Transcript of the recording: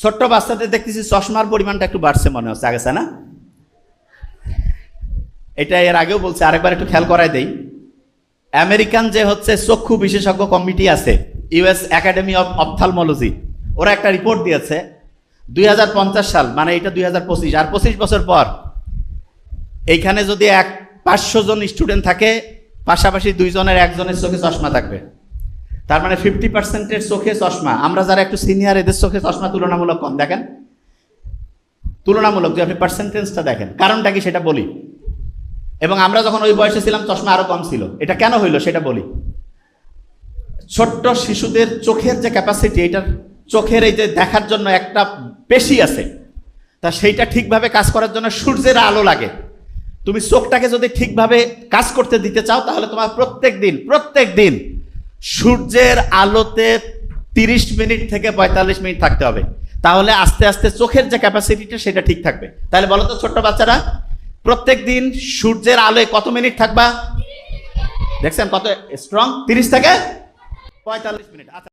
ছোট্ট বাচ্চাদের দেখতেছি চশমার পরিমাণটা একটু বাড়ছে মনে হচ্ছে আগেছে না এটা এর আগেও বলছে, আরেকবার একটু খেয়াল করাই দেই। আমেরিকান যে হচ্ছে চক্ষু বিশেষজ্ঞ কমিটি আছে, ইউএস একাডেমি অফ অপথালমোলজি, ওরা একটা রিপোর্ট দিয়েছে, দুই হাজার পঞ্চাশ সাল মানে এটা দুই হাজার পঁচিশ, আর পঁচিশ বছর পর। এইখানে যদি এক পাঁচশো জন স্টুডেন্ট থাকে, পাশাপাশি দুইজনের একজনের চোখে চশমা থাকবে। তার মানে ফিফটি পার্সেন্টের চোখে চশমা। আমরা যারা একটু সিনিয়র এদের চোখে চশমা তুলনামূলক কম, দেখেন? তুলনামূলক যে আপনি পার্সেন্টেজটা দেখেন, কারণটা কি সেটা বলি। এবং আমরা যখন ওই বয়সে ছিলাম, চশমা আরও কম ছিল। এটা কেন হইল সেটা বলি। ছোট্ট শিশুদের চোখের যে ক্যাপাসিটি এটার চোখের এই যে দেখার জন্য একটা পেশি আছে, তা সেইটা ঠিকভাবে কাজ করার জন্য সূর্যের আলো লাগে। তুমি চোখটাকে যদি ঠিকভাবে কাজ করতে দিতে চাও, তাহলে তোমার প্রত্যেক দিন প্রত্যেক দিন সূর্যের আলোতে তিরিশ মিনিট থেকে পঁয়তাল্লিশ মিনিট থাকতে হবে। তাহলে আস্তে আস্তে চোখের যে ক্যাপাসিটিটা সেটা ঠিক থাকবে। তাহলে বলো তো ছোট্ট বাচ্চারা, প্রত্যেক দিন সূর্যের আলোয় কত মিনিট থাকবা? দেখছেন কত স্ট্রং তিরিশ থেকে পঁয়তাল্লিশ মিনিট। আচ্ছা।